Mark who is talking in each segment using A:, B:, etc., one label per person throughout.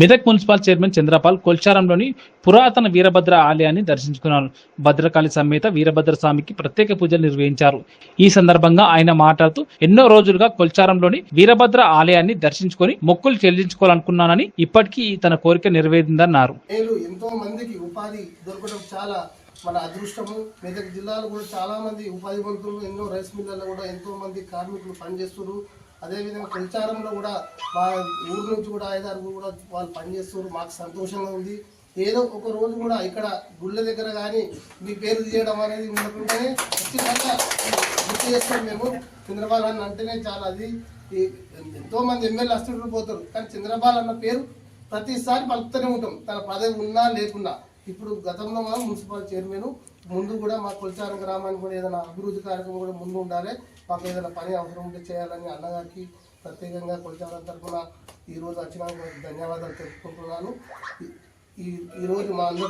A: Medak municipal chairman Chandrapal కొల్చారంలోని పురాతన వీరభద్ర ఆలయాన్ని దర్శించుకున్నారు. భద్రకాళి సమేత వీరభద్ర స్వామికి ప్రత్యేక పూజలు నిర్వహించారు. ఈ సందర్భంగా ఆయన మాట్లాడుతూ ఎన్నో రోజులుగా కొల్చారంలోని వీరభద్ర ఆలయాన్ని దర్శించుకొని మొక్కులు చెల్లించుకోవాలనుకున్నానని ఇప్పటికీ తన కోరిక నెరవేరిందన్నారు.
B: ఎంతో మందికి ఉపాధి దొరకడం చాలా మన అదృష్టము. మెదక్ జిల్లాలో కూడా చాలా మంది ఉపాధి పొందుతున్నారు. ఎన్నో రైస్ మిల్లర్లు కూడా ఎంతో మంది కార్మికులు పనిచేస్తున్నారు. అదేవిధంగా ప్రచారంలో కూడా మా ఊరు నుంచి కూడా ఐదారు కూడా వాళ్ళు పనిచేస్తున్నారు. మాకు సంతోషంగా ఉంది. ఏదో ఒక రోజు కూడా ఇక్కడ గుళ్ళ దగ్గర కానీ మీ పేరు తీయడం అనేది ఉండకుండానే ఖచ్చితంగా గుర్తు చేస్తాం మేము. చంద్రబాబు అన్న అంటేనే చాలా అది. ఎంతోమంది ఎమ్మెల్యే అస్తుడు పోతారు. కానీ చంద్రబాబు అన్న పేరు ప్రతిసారి పలుకుతూనే ఉంటాం. తన పదవి ఉన్నా లేకున్నా. ఇప్పుడు గతంలో మనం మున్సిపల్ చైర్మన్ ముందు కూడా మా కొలిచారం గ్రామానికి కూడా ఏదైనా అభివృద్ధి కార్యక్రమం కూడా ముందు ఉండాలి. మాకు ఏదైనా పని అవసరం ఉంటే చేయాలని అన్నగారికి ప్రత్యేకంగా కొలచారం తరఫున ఈరోజు రోజు వచ్చినందుకు ధన్యవాదాలు తెలుపుకుంటున్నాను. ఈ- ఈరోజు మా అందరూ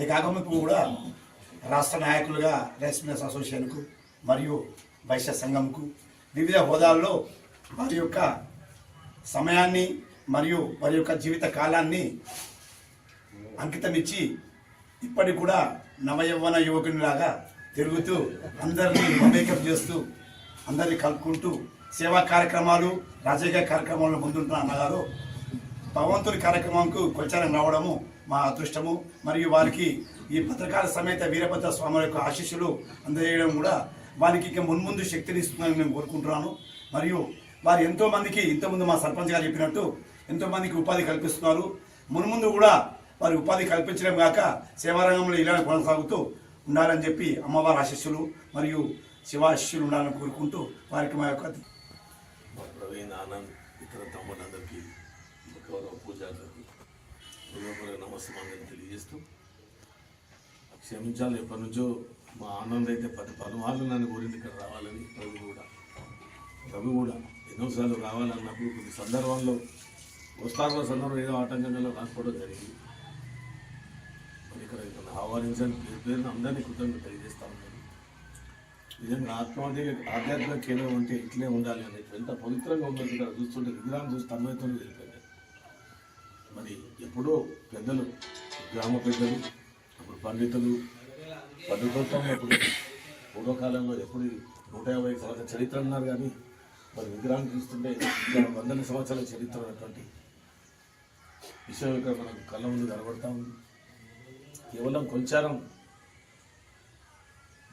C: అది కాకుండా కూడా రాష్ట్ర నాయకులుగా రైస్ మిల్లర్స్ అసోసియేషన్కు మరియు వైశ్య సంఘంకు వివిధ హోదాల్లో వారి యొక్క సమయాన్ని మరియు వారి యొక్క జీవిత కాలాన్ని అంకితమిచ్చి ఇప్పటికి కూడా నవయవ్వన యువకునిలాగా తిరుగుతూ అందరినీ మమేకం చేస్తూ అందరినీ కలుపుకుంటూ సేవా కార్యక్రమాలు రాజకీయ కార్యక్రమాలను ముందుంటున్న అన్నగారు భగవంతుని కార్యక్రమంకు కొలచారం రావడము మా అదృష్టము. మరియు వారికి ఈ పత్రకాల సమేత వీరభద్ర స్వామి యొక్క ఆశీస్సులు అందజేయడం కూడా వారికి ఇక మున్ముందు శక్తిని ఇస్తుందని నేను కోరుకుంటున్నాను. మరియు వారు ఎంతోమందికి ఇంతకుముందు మా సర్పంచ్ గారు చెప్పినట్టు ఎంతోమందికి ఉపాధి కల్పిస్తున్నారు. మున్ముందు కూడా వారి ఉపాధి కల్పించడం కాక సేవారంగంలో ఇలా కొనసాగుతూ ఉండాలని చెప్పి అమ్మవారి ఆశీస్సులు మరియు శివాశిష్యులు ఉండాలని కోరుకుంటూ వారికి మా యొక్క
D: ప్రవీణ్ ఆనంద్ ఇతర తమ్ముళ్ళందరికీ గౌరవ పూజారులకు హృదయపూర్వక నమస్కారం తెలియజేస్తూ క్షమించాలి. ఎప్పటి నుంచో మా ఆనంద్ అయితే పది పలుమార్లు నన్ను కోరింది ఇక్కడ రావాలని రవి కూడా. రవి కూడా ఎన్నోసార్లు రావాలన్నప్పుడు కొన్ని సందర్భంలో వస్తారో సందర్భం ఏదో ఆటంకంగా రాకపోవడం జరిగింది. మరి ఇక్కడ నన్ను ఆహ్వానించని పేరు పేరున అందరినీ కృతజ్ఞత తెలియజేస్తా ఉన్నాను. నిజంగా ఆత్మహత్య ఆధ్యాత్మిక కేంద్రం అంటే ఇట్లే ఉండాలి అనేది ఎంత పవిత్రంగా ఉందో ఇక్కడ చూస్తుంటే విగ్రహం చూసి తన్మయతో వెళ్ళిపోయింది మరి ఎప్పుడో పెద్దలు గ్రామ పెద్దలు అప్పుడు పండితులు పండితులతో అప్పుడు పూర్వకాలంలో ఎప్పుడు నూట యాభై సంవత్సరాల చరిత్ర అన్నారు కానీ మరి విగ్రహం చూస్తుంటే వందల సంవత్సరాల చరిత్ర ఉన్నటువంటి విషయం ఇక్కడ మనకు కళ్ళ ముందు కనబడతా ఉంది. కేవలం కొంచారం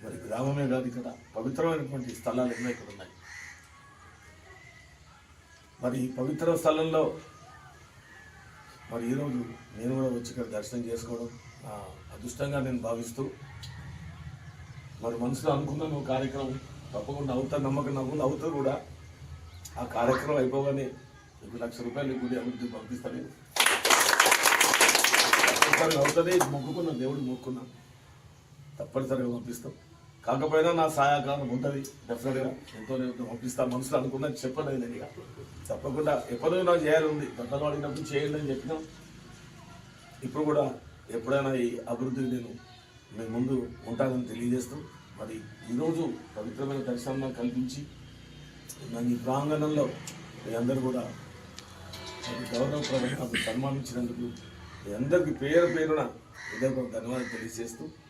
D: మరి గ్రామమే కాదు ఇక్కడ పవిత్రమైనటువంటి స్థలాలు ఎన్నో ఇక్కడ ఉన్నాయి. మరి పవిత్ర స్థలంలో మరి ఈరోజు నేను కూడా వచ్చి ఇక్కడ దర్శనం చేసుకోవడం అదృష్టంగా నేను భావిస్తూ మరి మనసులో అనుకున్నాను ఒక కార్యక్రమం తప్పకుండా అవుతా నమ్మకం నమ్మకం అవుతూ కూడా ఆ కార్యక్రమం అయిపోగానే మీకు లక్ష రూపాయలు గుడి అభివృద్ధి పంపిస్తాను తప్పనిసరిగా అవుతుంది మొక్కుకున్నాను దేవుడు మొక్కున్నా తప్పనిసరిగా పంపిస్తాం. కాకపోయినా నా సహాయకారం ఉంటుంది డెఫినెట్గా ఎంతో నేను పంపిస్తాను మనసులో అనుకున్నది చెప్పలేదు నేను ఇక. తప్పకుండా ఎప్పుడో నాకు చేయాలి ఉంది గతంలో అడిగినప్పుడు చేయండి అని చెప్పినాం. ఇప్పుడు కూడా ఎప్పుడైనా ఈ అభివృద్ధికి నేను మేము ముందు ఉంటానని తెలియజేస్తాం. మరి ఈరోజు పవిత్రమైన దర్శనం కల్పించి నన్ను ఈ ప్రాంగణంలో మీ అందరూ కూడా గౌరవ గౌరవప్రదంగా నాకు సన్మానించినందుకు మీ అందరికీ పేరు పేరున హృదయపూర్వక ధన్యవాదాలు తెలియజేస్తూ